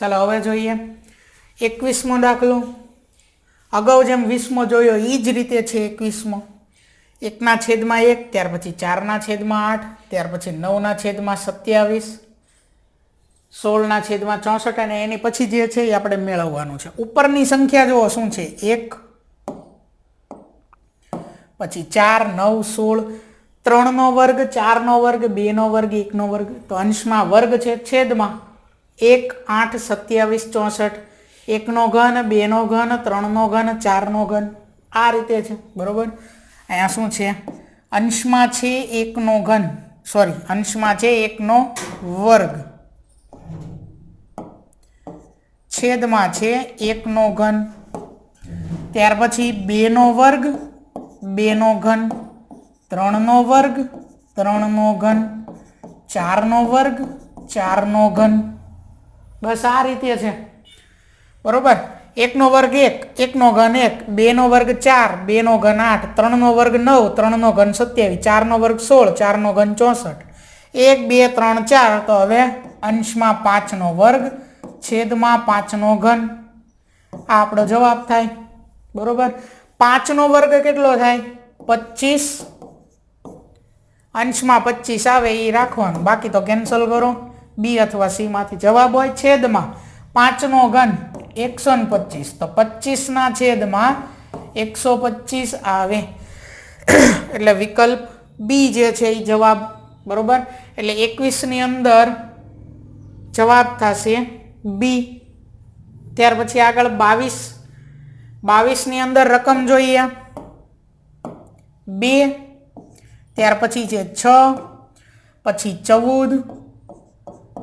ચાલો હવે જોઈએ. એકવીસમો દાખલો. અગાઉ જેમ વીસમો જોયો એ જ રીતે છે એકવીસમો. એકના છેદમાં એક, ત્યાર પછી ચારના છેદમાં આઠ, ત્યાર પછી નવના છેદમાં સત્યાવીસ, સોળના છેદમાં ચોસઠ અને એની પછી જે છે એ આપણે મેળવવાનું છે. ઉપરની સંખ્યા જુઓ, શું છે? એક, પછી ચાર, નવ, સોળ, ત્રણનો વર્ગ, ચારનો વર્ગ, બેનો વર્ગ, એકનો વર્ગ. તો અંશમાં વર્ગ છે છેદમાં. એક આઠ સત્યાવીસ ચોસઠ, એકનો ઘન, બેનો ઘન, ત્રણનો ઘન, ચારનો ઘન. આ રીતે છે, બરોબર? અહીંયા શું છે? અંશમાં છે એકનો ઘન. સોરી અંશમાં છે એકનો વર્ગ. છેદમાં છે એકનો ઘન. ત્યાર પછી બેનો વર્ગ, બેનો ઘન, ત્રણનો વર્ગ, ત્રણનો ઘન, ચારનો વર્ગ, ચારનો ઘન. બસ આ રીતે છે. બરોબર? એકનો વર્ગ એક, એકનો ઘન એક, બેનો વર્ગ ચાર, બેનો ઘન આઠ, ત્રણનો વર્ગ નવ, ત્રણનો ઘન સત્યાવીસ, ચારનો વર્ગ સોળ, ચારનો ઘન ચોસઠ. એક, બે, ત્રણ, ચાર, તો હવે અંશમાં પાંચનો વર્ગ, છેદમાં પાંચનો ઘન. આ આપણો જવાબ થાય. બરોબર? પાંચનો વર્ગ કેટલો થાય? પચીસ. અંશમાં પચીસ આવે એ રાખવાનું. બાકી તો કેન્સલ કરો. બી અથવા સીમાંથી જવાબ હોય છેદમાં પાંચનો ઘન એકસો ને પચીસ. તો પચીસના છેદમાં એકસો પચીસ આવે. એટલે વિકલ્પ બી જે છે એ જવાબ, બરોબર? એટલે એકવીસની અંદર જવાબ થશે બી. ત્યાર પછી આગળ બાવીસ. બાવીસની અંદર રકમ જોઈએ. બે. ત્યાર પછી છે છ, પછી ચૌદ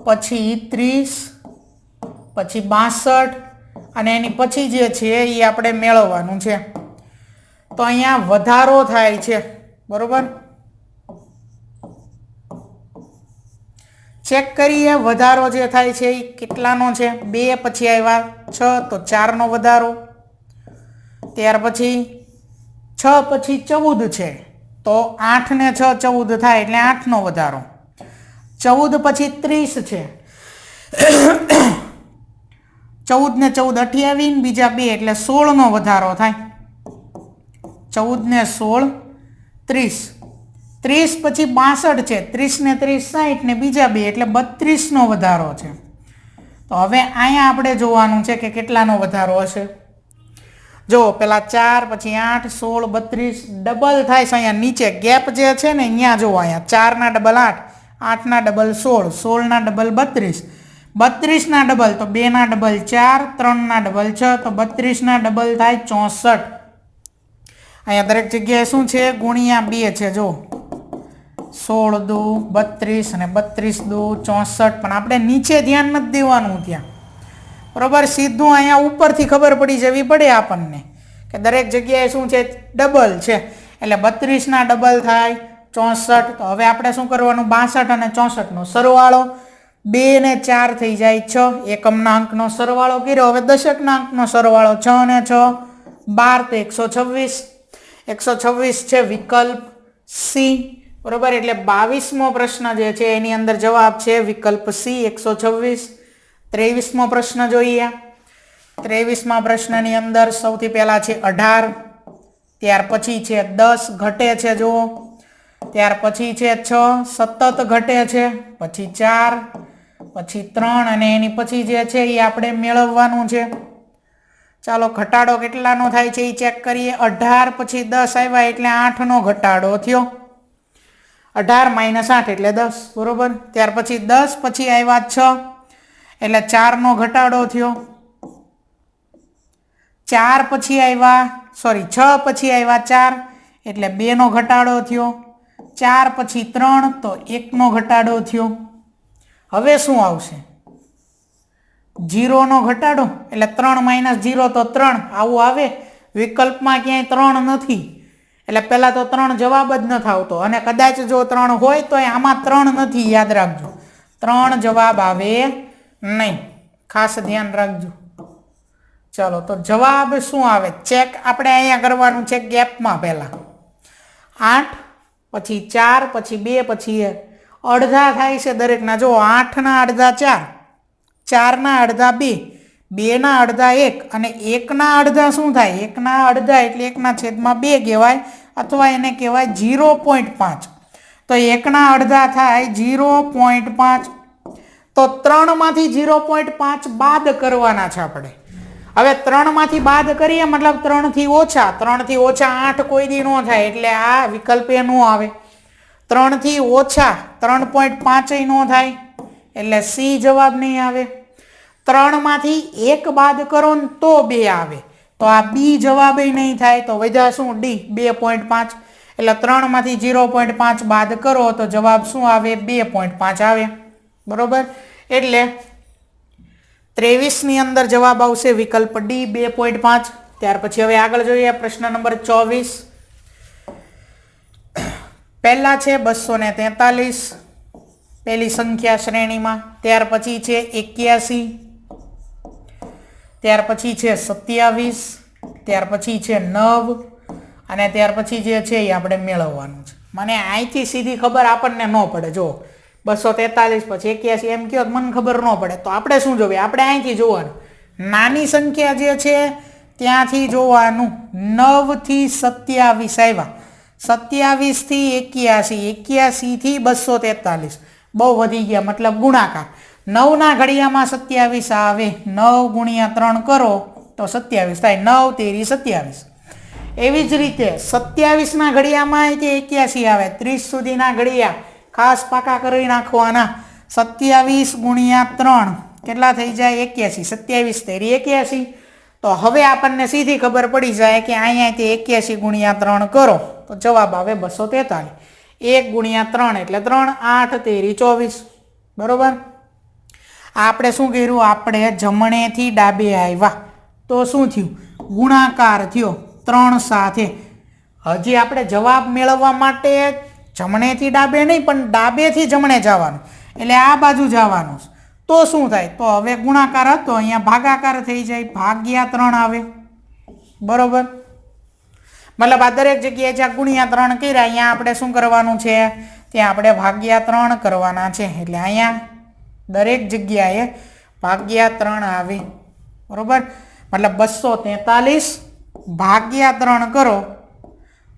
પછી ત્રીસ પછી બાસઠ અને એની પછી જે છે એ આપણે મેળવવાનું છે. તો અહીંયા વધારો થાય છે, બરોબર? ચેક કરીએ વધારો જે થાય છે એ કેટલાનો છે? બે પછી આવ્યા છ, તો ચારનો વધારો. ત્યાર પછી છ પછી ચૌદ છે, તો આઠ ને છ ચૌદ થાય એટલે આઠનો વધારો. ચૌદ પછી ત્રીસ છે. ચૌદ ને ચૌદ અઠ્યાવીસ બીજા બે એટલે સોળનો વધારો થાય. ચૌદ ને સોળ, ત્રીસ. ત્રીસ પછી બાસઠ છે. ત્રીસ ને ત્રીસ સાઠ ને બીજા બે એટલે બત્રીસનો વધારો છે. તો હવે અહીંયા આપણે જોવાનું છે કે કેટલાનો વધારો હશે. જો, પેલા ચાર પછી આઠ, સોળ, બત્રીસ, ડબલ થાય છે અહીંયા નીચે. ગેપ જે છે ને, અહીંયા જુઓ અહીંયા. ચારના ડબલ આઠ. આઠના ડબલ સોળ, સોળના ડબલ બત્રીસ. બત્રીસના ડબલ તો બેના ડબલ ચાર, ત્રણના ડબલ છ, તો બત્રીસના ડબલ થાય ચોસઠ. અહીંયા દરેક જગ્યાએ શું છે? ગુણ્યા બે છે, જો. સોળ દો, બત્રીસ અને બત્રીસ દો, ચોસઠ. પણ આપણે નીચે ધ્યાન નથી દેવાનું ત્યાં. બરાબર? સીધું અહીંયા ઉપરથી ખબર પડી જવી પડે આપણને. કે દરેક જગ્યાએ શું છે? ડબલ છે. એટલે બત્રીસના ડબલ થાય ચોસઠ. તો હવે આપણે શું કરવાનું? બાસઠ અને ચોસઠનો સરવાળો બે ને ચાર થઈ જાય છ. એકમના અંકનો સરવાળો કર્યો. હવે દશકના અંકનો સરવાળો છ ને છ. બાર તો એકસો છવ્વીસ. એકસો છવ્વીસ છે વિકલ્પ સી. બરાબર? એટલે બાવીસમો પ્રશ્ન જે છે એની અંદર જવાબ છે વિકલ્પ સી, એકસો છવ્વીસ. ત્રેવીસમો પ્રશ્ન જોઈએ. ત્રેવીસમા પ્રશ્નની અંદર સૌથી પહેલાં છે અઢાર. ત્યાર પછી છે દસ. ઘટે છે જુઓ. ત્યાર પછી છે છ, સતત ઘટે છે, પછી ચાર, પછી ત્રણ અને એની પછી જે છે એ આપણે મેળવવાનું છે. ચાલો ઘટાડો કેટલાનો થાય છે એ ચેક કરીએ. અઢાર પછી દસ આવ્યા એટલે આઠનો ઘટાડો થયો. અઢાર માઇનસ આઠ એટલે દસ, બરોબર? ત્યાર પછી દસ પછી આવ્યા છ, એટલે ચારનો ઘટાડો થયો. ચાર પછી આવ્યા સોરી છ પછી આવ્યા ચાર, એટલે બેનો ઘટાડો થયો. ચાર પછી ત્રણ તો એકનો ઘટાડો થયો. હવે શું આવશે? જીરોનો ઘટાડો, એટલે ત્રણ માઇનસ જીરો તો ત્રણ, આવું આવે. વિકલ્પમાં ક્યાંય ત્રણ નથી. એટલે પહેલાં તો ત્રણ જવાબ જ નથી આવતો. અને કદાચ જો ત્રણ હોય તો આમાં ત્રણ નથી, યાદ રાખજો. ત્રણ જવાબ આવે નહીં. ખાસ ધ્યાન રાખજો. ચાલો, તો જવાબ શું આવે? ચેક, આપણે અહીંયા કરવાનું છે ગેપમાં પહેલાં. આઠ પછી ચાર, પછી બે, પછી એક. અડધા થાય છે દરેકના. જો આઠના અડધા ચાર, ચારના અડધા બે, બેના અડધા એક અને એકના અડધા શું થાય? એકના અડધા એટલે એકના છેદમાં બે કહેવાય અથવા એને કહેવાય ઝીરો પોઈન્ટ પાંચ. તો એકના અડધા થાય જીરો પોઈન્ટ પાંચ. તો ત્રણમાંથી જીરો પોઈન્ટ પાંચ બાદ કરવાના છે આપણે. હવે ત્રણમાંથી બાદ કરીએ, મતલબ ત્રણથી ઓછા ત્રણથી ઓછા આઠ કોઈ દી ન થાય, એટલે આ વિકલ્પ એ ન આવે. ત્રણથી ઓછા ત્રણ પોઈન્ટ પાંચય ન થાય, એટલે સી જવાબ નહીં આવે. ત્રણમાંથી એક બાદ કરો ને તો બે આવે. તો આ બી જવાબ નહીં થાય, તો વધ્યા શું? ડી, બે પોઈન્ટ પાંચ. એટલે ત્રણમાંથી જીરો પોઈન્ટ પાંચ બાદ કરો, તો જવાબ શું આવે? બે પોઈન્ટ પાંચ આવે. બરાબર? એટલે ત્રેવીસની અંદર જવાબ આવશે વિકલ્પ ડી બે પોઈન્ટ પાંચ. ત્યાર પછી હવે આગળ જોઈએ પ્રશ્ન નંબર ચોવીસ. પહેલા છે બસો ને તેતાલીસ. પહેલી સંખ્યા શ્રેણીમાં. ત્યાર પછી છે એક્યાસી. ત્યાર પછી છે સત્યાવીસ. ત્યાર પછી છે નવ. અને ત્યાર પછી જે છે એ આપણે મેળવવાનું છે. મને અહીંથી સીધી ખબર આપણને ન પડે. જો બસો તેતાલીસ, પછી એક્યાસી, એમ કહો મને ખબર ન પડે. તો આપણે શું જોઈએ? આપણે અહીંથી જોવાનું. નાની સંખ્યા જે છે, ત્યાંથી જોવાનું. નવથી સત્યાવીસ આવ્યા. સત્યાવીસથી એક્યાસી, એક્યાસીથી બસો તેતાલીસ. બહુ વધી ગયા, મતલબ ગુણાકાર. નવના ઘડિયામાં સત્યાવીસ આવે. નવ ગુણ્યા ત્રણ કરો, તો સત્યાવીસ થાય. નવ તેરી સત્યાવીસ. એવી જ રીતે, સત્યાવીસના ઘડિયામાં તે એક્યાસી આવે. ત્રીસ સુધીના ઘડિયા. ખાસ પાકા કરી નાખવાના. સત્યાવીસ ગુણ્યા ત્રણ. કેટલા થઈ જાય? એક્યાસી. સત્યાવીસ તેરી એક્યાસી. તો હવે આપણને સીધી ખબર પડી જાય કે અહીંયા તે એક્યાસી ગુણ્યા ત્રણ કરો. તો જવાબ આવે બસો તેતાલીસ. એક ગુણ્યા ત્રણ એટલે ત્રણ, આઠ તેરી ચોવીસ. બરાબર? આપણે શું કર્યું? આપણે જમણેથી ડાબે આવ્યા. તો શું થયું? ગુણાકાર થયો ત્રણ સાથે. હજી આપણે જવાબ મેળવવા માટે જમણેથી ડાબે નહીં, પણ ડાબેથી જમણે જવાનું. એટલે આ બાજુ જવાનું તો શું થાય? તો હવે ગુણાકાર હતો, અહીંયા ભાગાકાર થઈ જાય, ભાગ્યા ત્રણ આવે. બરોબર? મતલબ આ દરેક જગ્યાએ જ્યાં ગુણ્યા ત્રણ કર્યા, અહીંયા આપણે શું કરવાનું છે? ત્યાં આપણે ભાગ્યા ત્રણ કરવાના છે. એટલે અહીંયા દરેક જગ્યાએ ભાગ્યા ત્રણ આવે. બરોબર? મતલબ બસો તેતાલીસ ભાગ્યા ત્રણ કરો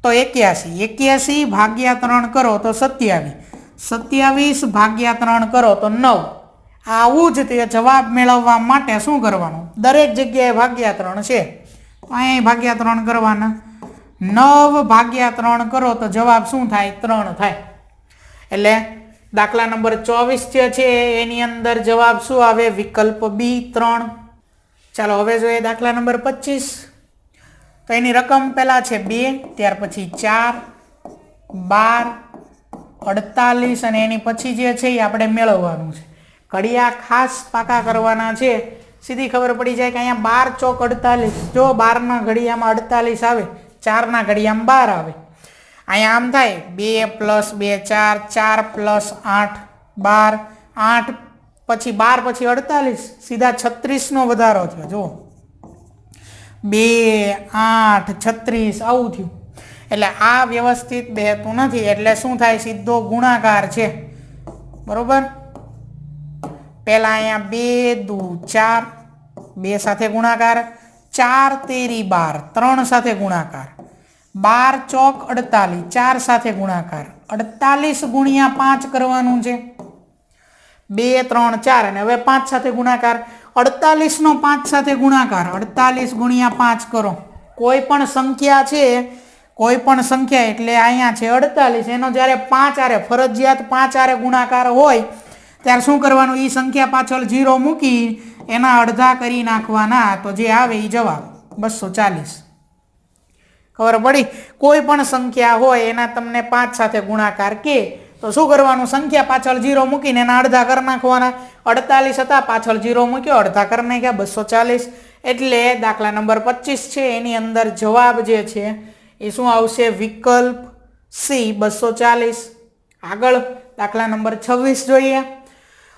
તો એક્યાસી. એક્યાસી ભાગ્યા ત્રણ કરો તો સત્યાવીસ. સત્યાવીસ ભાગ્યા ત્રણ કરો તો નવ. આવું જ તે જવાબ મેળવવા માટે શું કરવાનું? દરેક જગ્યાએ ભાગ્યા ત્રણ છે. અહીંયા ભાગ્યા ત્રણ કરવાના. નવ ભાગ્યા ત્રણ કરો તો જવાબ શું થાય? ત્રણ થાય. એટલે દાખલા નંબર ચોવીસ જે છે એની અંદર જવાબ શું આવે? વિકલ્પ બી ત્રણ. ચાલો હવે જોઈએ દાખલા નંબર પચીસ. તો એની રકમ પહેલાં છે બે, ત્યાર પછી ચાર, બાર, અડતાલીસ અને એની પછી જે છે એ આપણે મેળવવાનું છે. ઘડિયા ખાસ પાકા કરવાના છે. સીધી ખબર પડી જાય કે અહીંયા બાર ચોક અડતાલીસ. જો બારના ઘડિયામાં અડતાલીસ આવે, ચારના ઘડિયામાં બાર આવે. અહીંયા આમ થાય, બે પ્લસ બે ચાર ચાર પ્લસ આઠ, બાર, આઠ, પછી બાર, પછી અડતાલીસ. સીધા છત્રીસનો વધારો થયો જુઓ. બે, આઠ, છત્રીસ, આવું થયું. એટલે આ વ્યવસ્થિત બેહતું નથી, એટલે શું થાય? સીધો ગુણાકાર છે. બરોબર? પહેલાં અહીંયા બે, દુ, ચાર. બે સાથે ગુણાકાર. ચાર તેરી બાર. ત્રણ સાથે ગુણાકાર. બાર ચોક અડતાલીસ. ચાર સાથે ગુણાકાર. અડતાલીસ ગુણ્યા પાંચ કરવાનું છે. બે, ત્રણ, ચાર. અને હવે પાંચ સાથે ગુણાકાર. અડતાલીસનો પાંચ સાથે ગુણાકાર. અડતાલીસ ગુણ્યા પાંચ કરો. કોઈ પણ સંખ્યા છે, કોઈ પણ સંખ્યા એટલે અહીંયા છે અડતાલીસ. એનો જ્યારે પાંચ આરે ફરજિયાત પાંચ આરે ગુણાકાર હોય, ત્યારે શું કરવાનું? એ સંખ્યા પાછળ જીરો મૂકી એના અડધા કરી નાખવાના. તો જે આવે એ જવાબ. બસો ચાલીસ. ખબર પડી? કોઈ પણ સંખ્યા હોય એના તમને પાંચ સાથે ગુણાકાર કે તો શું કરવાનું? સંખ્યા પાછળ જીરો મૂકીને એના અડધા કરી નાખવાના. અડતાલીસ હતા, પાછળ જીરો મૂક્યો, અડધા કરી નાખ્યા, બસો ચાલીસ. એટલે દાખલા નંબર પચીસ છે, એની અંદર જવાબ જે છે, એ શું આવશે? વિકલ્પ સી બસો ચાલીસ. આગળ દાખલા નંબર છવ્વીસ જોઈએ.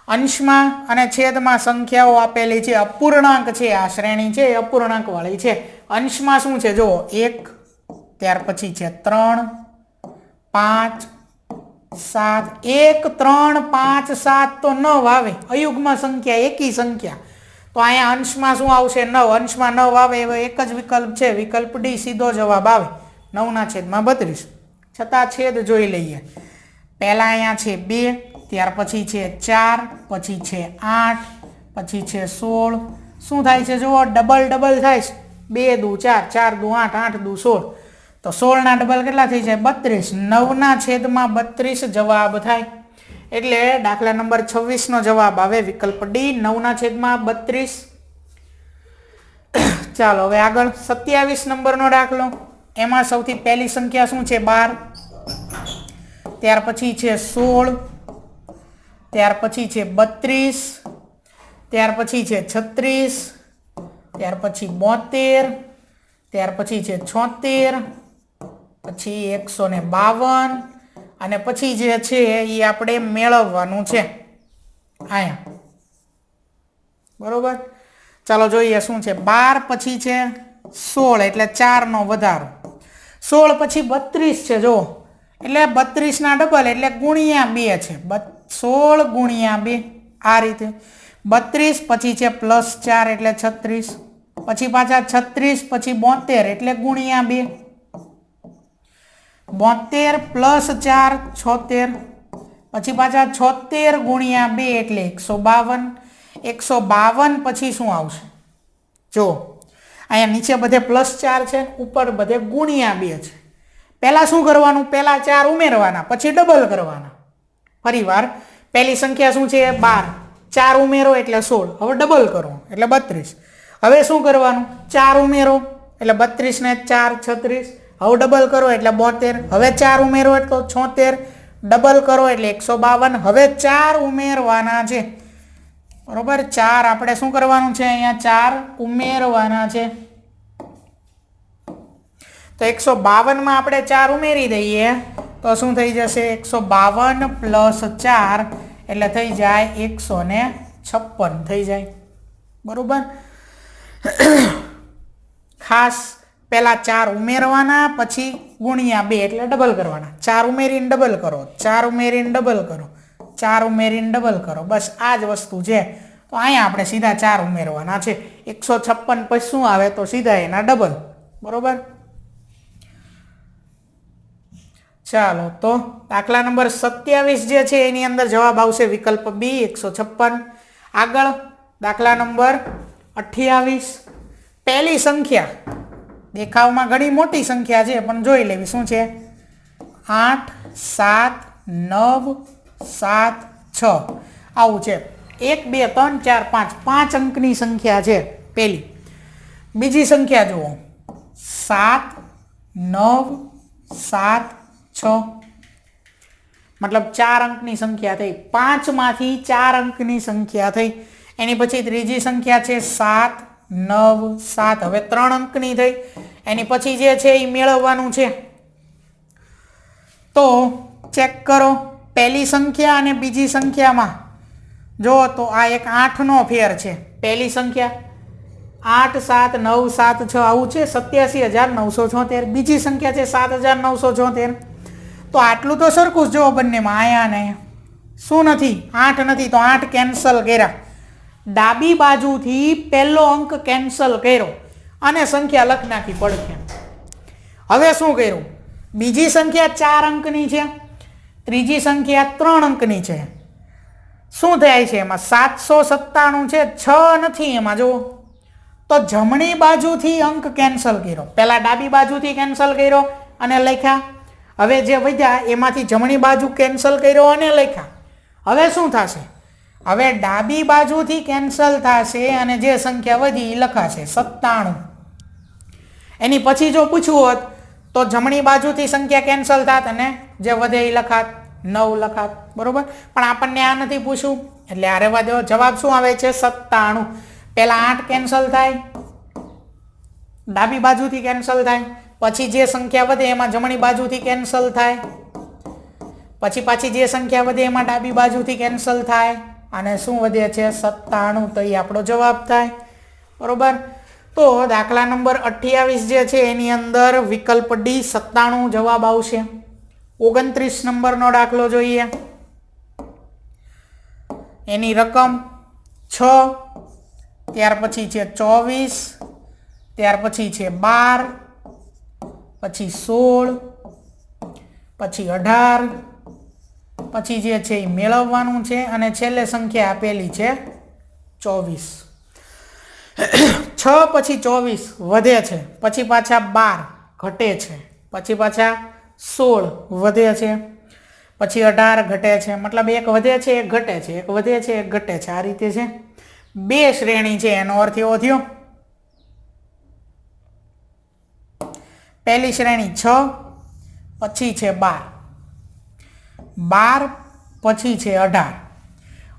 અંશમાં અને છેદમાં સંખ્યાઓ આપેલી છે, અપૂર્ણાંક છે, આ શ્રેણી છે, એ અપૂર્ણાંકવાળી છે. અંશમાં શું છે? જુઓ, એક, ત્યાર પછી છે, ત્રણ, પાંચ સાત, એક, ત્રણ, પાંચ, સાત તો નવ આવે. અયુગમાં સંખ્યા, એકી સંખ્યા. તો અહીંયા અંશમાં શું આવશે? નવ. અંશમાં નવ આવે એવો એક જ વિકલ્પ છે. વિકલ્પ ડી સીધો જવાબ આવે. નવના છેદમાં બત્રીસ. છતાં છેદ જોઈ લઈએ. પહેલાં અહીંયા છે બે, ત્યાર પછી છે ચાર, પછી છે આઠ, પછી છે સોળ. શું થાય છે? જુઓ, ડબલ ડબલ થાય છે. બે દુ ચાર ચાર દુ આઠ આઠ દુ સોળ. તો સોળના ડબલ કેટલા થઈ જાય? બત્રીસ. નવના છેદમાં બત્રીસ જવાબ થાય. એટલે દાખલા નંબર છવ્વીસનો જવાબ આવે વિકલ્પ ડી નવના છેદમાં બત્રીસ. ચાલો, હવે આગળ સત્યાવીસ નંબરનો દાખલો. એમાં સૌથી પહેલી સંખ્યા શું છે? બાર. ત્યાર પછી છે સોળ. ત્યાર પછી છે બત્રીસ. ત્યાર પછી છે છત્રીસ. ત્યાર પછી બોતેર. ત્યાર પછી છે છોતેર. પછી એકસો ને બાવન અને પછી જે છે એ આપણે મેળવવાનું છે. અહીંયા. બરોબર? ચાલો જોઈએ શું છે. બાર પછી છે સોળ, એટલે ચારનો વધારો. સોળ પછી બત્રીસ છે જો એટલે બત્રીસના ડબલ એટલે ગુણ્યા બે છે. સોળ ગુણ્યા બે, આ રીતે. બત્રીસ પછી છે પ્લસ ચાર એટલે છત્રીસ. પછી પાછા છત્રીસ પછી બોતેર એટલે ગુણ્યા બે. બોતેર પ્લસ ચાર, છોતેર. પછી પાછા છોતેર ગુણ્યા બે એટલે એકસો બાવન. એકસો બાવન પછી શું આવશે? જો, અહીંયા નીચે બધે પ્લસ ચાર છે, ઉપર બધે ગુણ્યા બે છે. પહેલાં શું કરવાનું? પહેલાં ચાર ઉમેરવાના, પછી ડબલ કરવાના. ફરીવાર, પહેલી સંખ્યા શું છે? બાર. ચાર ઉમેરો એટલે સોળ. હવે ડબલ કરો, એટલે બત્રીસ. હવે શું કરવાનું? ચાર ઉમેરો, એટલે બત્રીસ ને ચાર, છત્રીસ. હવે ડબલ કરો એટલે બોતેર. હવે ચાર ઉમેરો એટલે છોતેર. ડબલ કરો એટલે એકસો બાવન. હવે ચાર ઉમેરવાના છે. બરોબર? ચાર આપણે શું કરવાનું છે અહીંયા? ચાર ઉમેરવાના છે. તો એકસો બાવનમાં આપણે ચાર ઉમેરી દઈએ. તો શું થઈ જશે? એકસો બાવન પ્લસ ચાર એટલે થઈ જાય એકસો ને છપ્પન. થઈ જાય. બરોબર? ખાસ પહેલાં ચાર ઉમેરવાના, પછી ગુણ્યા બે, એટલે ડબલ કરવાના. ચાર ઉમેરીને ડબલ કરો, ચાર ઉમેરીને ડબલ કરો, ચાર ઉમેરીને ડબલ કરો. બસ આ જ વસ્તુ છે. તો અહીંયા આપણે સીધા ચાર ઉમેરવાના છે. એકસો છપ્પન પછી શું આવે? તો સીધા એના ડબલ બરોબર? ચાલો, તો દાખલા નંબર સત્યાવીસ જે છે, એની અંદર જવાબ આવશે વિકલ્પ બી એકસો છપ્પન. આગળ દાખલા નંબર અઠ્યાવીસ. પહેલી સંખ્યા દેખાવમાં ઘણી મોટી સંખ્યા છે, પણ જોઈ લેવી, શું છે? આઠ, સાત, નવ, સાત, છ. આવું છે. એક, બે, ત્રણ, ચાર, પાંચ. પાંચ અંકની સંખ્યા છે પહેલી બીજી સંખ્યા જુઓ. સાત, નવ, સાત, છ. મતલબ ચાર અંકની સંખ્યા થઈ. પાંચમાંથી ચાર અંકની સંખ્યા થઈ. એની પછી ત્રીજી સંખ્યા છે સાત નવ, સાત. હવે ત્રણ અંકની થઈ. એની પછી જે છે એ મેળવવાનું છે. તો ચેક કરો પહેલી સંખ્યા અને બીજી સંખ્યામાં. જો તો આ એક આઠનો ફેર છે. પહેલી સંખ્યા આઠ, સાત, નવ, સાત, છ, આવું છે. સત્યાસી હજાર નવસો છોતેર. બીજી સંખ્યા છે સાત હજાર નવસો છોતેર. તો આટલું તો સરખું જ જુઓ બંનેમાં. આયા ને શું નથી? આઠ નથી તો આઠ કેન્સલ કર્યા. ડાબી બાજુથી પહેલો અંક કેન્સલ કર્યો અને સંખ્યા લખ નાખી પડખે. હવે શું કર્યું? બીજી સંખ્યા ચાર અંકની છે. ત્રીજી સંખ્યા ત્રણ અંકની છે. શું થાય છે? એમાં સાતસો સત્તાણું છે. છ નથી એમાં, જુઓ. તો જમણી બાજુથી અંક કેન્સલ કર્યો. પહેલાં ડાબી બાજુથી કેન્સલ કર્યો અને લખ્યા. હવે જે વધ્યા એમાંથી જમણી બાજુ કેન્સલ કર્યો અને લખ્યા. હવે શું થશે? હવે ડાબી બાજુથી કેન્સલ થશે અને જે સંખ્યા વધી એ લખાશે સત્તાણું. એની પછી જો પૂછવું હોત, તો જમણી બાજુથી સંખ્યા કેન્સલ થાત અને જે વધે એ લખાત, નવ લખાત, બરોબર? પણ આપણને આ નથી પૂછવું, એટલે આ રહેવા દો. જવાબ શું આવે છે? સત્તાણું. પહેલાં આઠ કેન્સલ થાય, ડાબી બાજુથી કેન્સલ થાય, પછી જે સંખ્યા વધે એમાં જમણી બાજુથી કેન્સલ થાય, પછી પાછી જે સંખ્યા વધે એમાં ડાબી બાજુથી કેન્સલ થાય. અને શું વધે છે? સત્તાણું, તો એ આપણો જવાબ થાય. બરાબર? તો દાખલા નંબર અઠ્યાવીસ જે છે, એની અંદર વિકલ્પ ડી સત્તાણું જવાબ આવશે. ઓગણત્રીસ નંબરનો દાખલો જોઈએ. એની રકમ છ, ત્યાર પછી છે ચોવીસ, ત્યાર પછી છે બાર, પછી સોળ, પછી અઢાર પછી જે છે એ મેળવવાનું છે અને છેલ્લે સંખ્યા આપેલી છે ચોવીસ. છ પછી ચોવીસ વધે છે. પછી પાછા બાર ઘટે છે. પછી પાછા સોળ વધે છે. પછી અઢાર ઘટે છે. મતલબ એક વધે છે, એક ઘટે છે. એક વધે છે, એક ઘટે છે. આ રીતે છે. બે શ્રેણી છે, એનો અર્થ એવો થયો. પહેલી શ્રેણી છ, પછી છે બાર. બાર પછી છે અઢાર.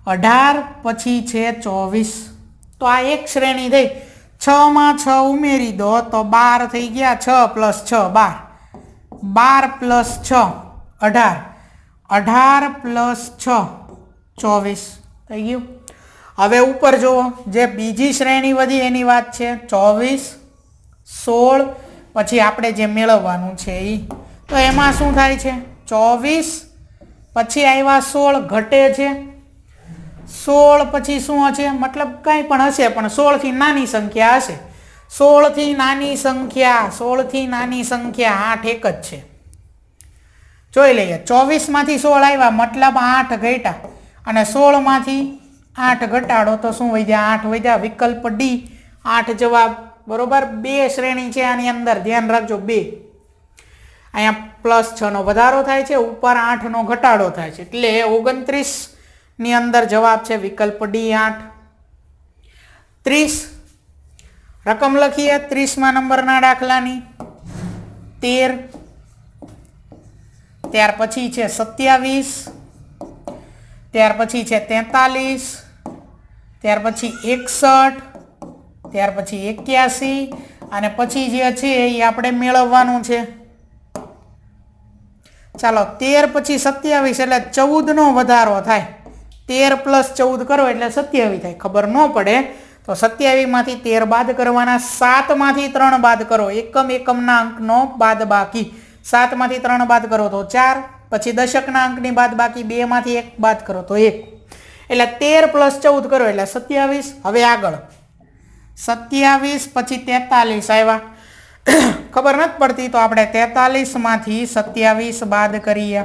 અઢાર પછી છે ચોવીસ. તો આ એક શ્રેણી થઈ. છમાં છ ઉમેરી દો તો બાર થઈ ગયા છ પ્લસ છ, બાર. બાર પ્લસ છ, અઢાર. અઢાર પ્લસ છ, ચોવીસ. થઈ ગયું? હવે ઉપર જુઓ. જે બીજી શ્રેણી વધી એની વાત છે. ચોવીસ, સોળ, પછી આપણે જે મેળવવાનું છે એ તો એમાં શું થાય છે? ચોવીસ પછી આવ્યા સોળ ઘટે છે. સોળ પછી શું હશે? મતલબ કાંઈ પણ હશે, પણ સોળથી નાની સંખ્યા હશે. સોળથી નાની સંખ્યા, સોળથી નાની સંખ્યા આઠ એક જ છે. જોઈ લઈએ, ચોવીસમાંથી સોળ આવ્યા મતલબ આઠ ઘટ્યા. અને સોળમાંથી આઠ ઘટાડો તો શું વધ્યા? આઠ વધ્યા, વિકલ્પ ડી. આઠ જવાબ, બરોબર, બે શ્રેણી છે આની અંદર. ધ્યાન રાખજો, બે. અહીંયા પ્લસ છનો વધારો થાય છે, ઉપર આઠનો ઘટાડો થાય છે. એટલે ઓગણત્રીસની અંદર જવાબ છે વિકલ્પ ડી આઠ. ત્રીસ, રકમ લખીએ, ત્રીસમાં નંબરના દાખલાની. તેર, ત્યાર પછી છે સત્યાવીસ, ત્યાર પછી છે તેતાલીસ, ત્યાર પછી એકસઠ, ત્યાર પછી એક્યાસી, અને પછી જે છે એ આપણે મેળવવાનું છે. ચાલો, તેર પછી સત્યાવીસ એટલે ચૌદનો વધારો થાય. તેર પ્લસ ચૌદ કરો એટલે સત્યાવીસ થાય. ખબર ન પડે તો સત્યાવીસમાંથી તેર બાદ કરવાના, સાતમાંથી ત્રણ બાદ કરો. એકમ એકમના અંકનો બાદ બાકી. સાતમાંથી ત્રણ બાદ કરો તો ચાર, પછી દશકના અંકની બાદ બાકી, બેમાંથી એક બાદ કરો તો એક. એટલે તેર પ્લસ ચૌદ કરો એટલે સત્યાવીસ. હવે આગળ. સત્યાવીસ પછી તેતાલીસ આવ્યા. ખબર નથી પડતી તો આપણે તેતાલીસમાંથી સત્યાવીસ બાદ કરીએ.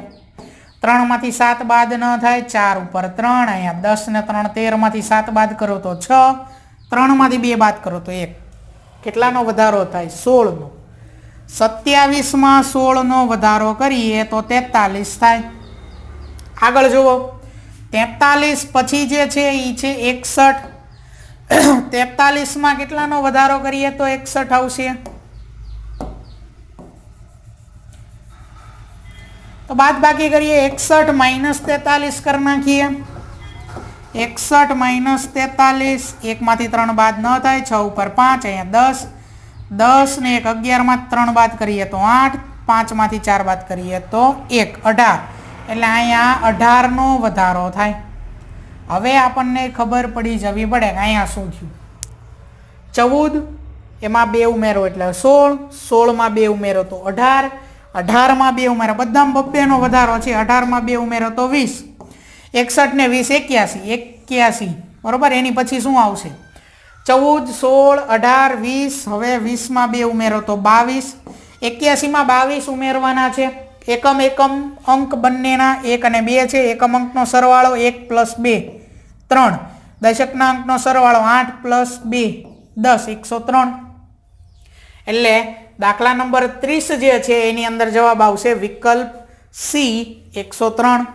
ત્રણમાંથી સાત બાદ ન થાય, ચાર ઉપર ત્રણ, અહીંયા દસ ને ત્રણ, તેરમાંથી સાત બાદ કરો તો છ, ત્રણમાંથી બે બાદ કરો તો એક. કેટલાનો વધારો થાય? સોળનો. સત્યાવીસમાં સોળનો વધારો કરીએ તો તેતાલીસ થાય. આગળ જુઓ. તેતાલીસ પછી જે છે એ છે એકસઠ. તેતાલીસમાં કેટલાનો વધારો કરીએ તો એકસઠ આવશે? તો બાદ બાકી કરીએ, એકસઠ માઇનસ તેતાલીસ કરી નાખીએ. એકસઠ માઇનસ તેતાલીસ, એકમાંથી ત્રણ બાદ ન થાય, છ ઉપર પાંચ, અહીંયા દસ. દસ ને એક અગિયારમાં ત્રણ બાદ કરીએ તો આઠ, પાંચમાંથી ચાર બાદ કરીએ તો એક, અઢાર. એટલે અહીંયા અઢારનો વધારો થાય. હવે આપણને ખબર પડી જવી પડે કે અહીંયા શું થયું. ચૌદ, એમાં બે ઉમેરો એટલે સોળ, સોળમાં બે ઉમેરો તો અઢાર અઢારમાં બે ઉમેરો. બધામાં બબ્બેનો વધારો છે. અઢારમાં બે ઉમેરો તો વીસ. એકસઠ ને વીસ એક્યાસી. એક્યાસી. બરાબર? એની પછી શું આવશે? ચૌદ, સોળ, અઢાર, વીસ. હવે વીસમાં બે ઉમેરો તો બાવીસ. એક્યાસીમાં બાવીસ ઉમેરવાના છે. એકમ એકમ, અંક બંનેના એક અને બે છે. એકમ અંકનો સરવાળો એક પ્લસ બે. ત્રણ. દશકના અંકનો સરવાળો આઠ પ્લસ બે. દસ. એકસો ત્રણ. એટલે દાખલા નંબર ત્રીસ જે છે એની અંદર જવાબ આવશે વિકલ્પ સી એકસો ત્રણ.